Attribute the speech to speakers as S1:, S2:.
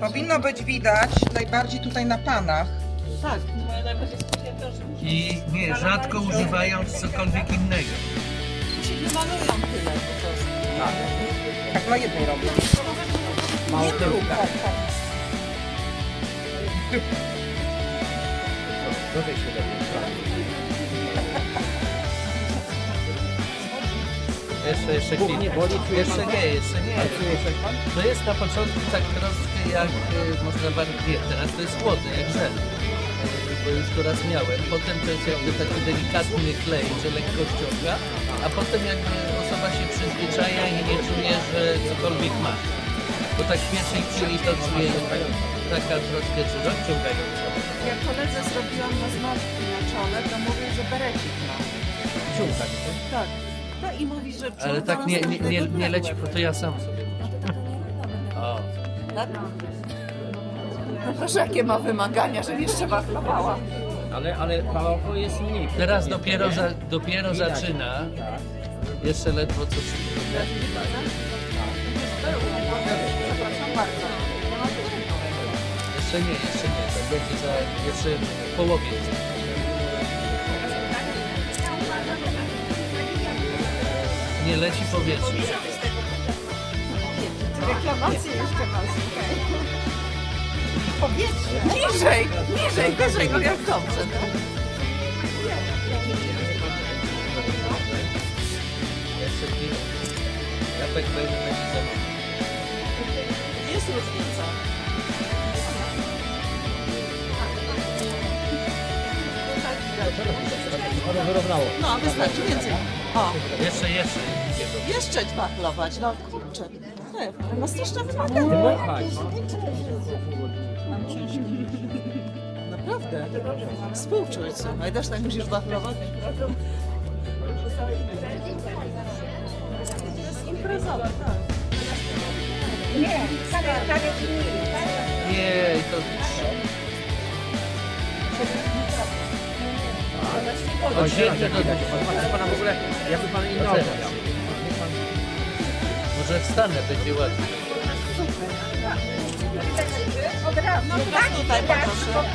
S1: Powinno być widać najbardziej tutaj na panach.
S2: Tak.
S3: I nie, rzadko używając cokolwiek innego.
S2: Ci nie malują tyle po prostu.
S1: Tak na jednej robię.
S2: Nie druga.
S3: Jeszcze, jeszcze chwilę. Jeszcze nie, jeszcze nie. To jest na początku tak troszkę jak, y, można bardziej, nie, teraz to jest chłodny, jak żel. Y, Bo już to raz miałem. Potem to jest jakby taki delikatny klej, że lekko ściąga, a potem jakby osoba się przyzwyczaja i nie czuje, że cokolwiek ma. Bo tak w pierwszej chwili to czuje taka troszkę czy rozciągająca.
S2: Jak koledze zrobiłam paznokci na czole, to mówił, że berecik ma. Tak. No i mówi, że
S3: Ale tak nie, nie, nie, nie leci, bo to ja sam sobie O.
S2: Tak? No proszę, jakie ma wymagania, że jeszcze wachlowała.
S4: Ale, ale mało jest mniej.
S3: Teraz dopiero, za, dopiero zaczyna. Jeszcze ledwo co przyjdzie.
S2: Przepraszam bardzo.
S3: Jeszcze nie, jeszcze nie. To będzie za jeszcze w połowie. Nie leci powietrze.
S2: Reklamacje jeszcze ma, słuchaj. Powietrze. Niżej, niżej, wyżej, no jak dobrze. No.
S3: Jeszcze chwilę. Tak.
S2: Jest różnica.
S4: Wyrównało.
S2: No, wystarczy więcej. O,
S3: Jeszcze, jeszcze.
S2: jeszcze wachlować, no kurczę. Nie, ma straszne wymagania. Naprawdę. Współczuć, słuchaj. Też tak musisz wachlować? To jest imprezowe, tak.
S3: Nie, to... Od siedmiu do
S4: Zobaczcie pana w ogóle, jakby pan inny obraz.
S3: Może wstanę, będzie łatwiej.
S2: No teraz tutaj poproszę.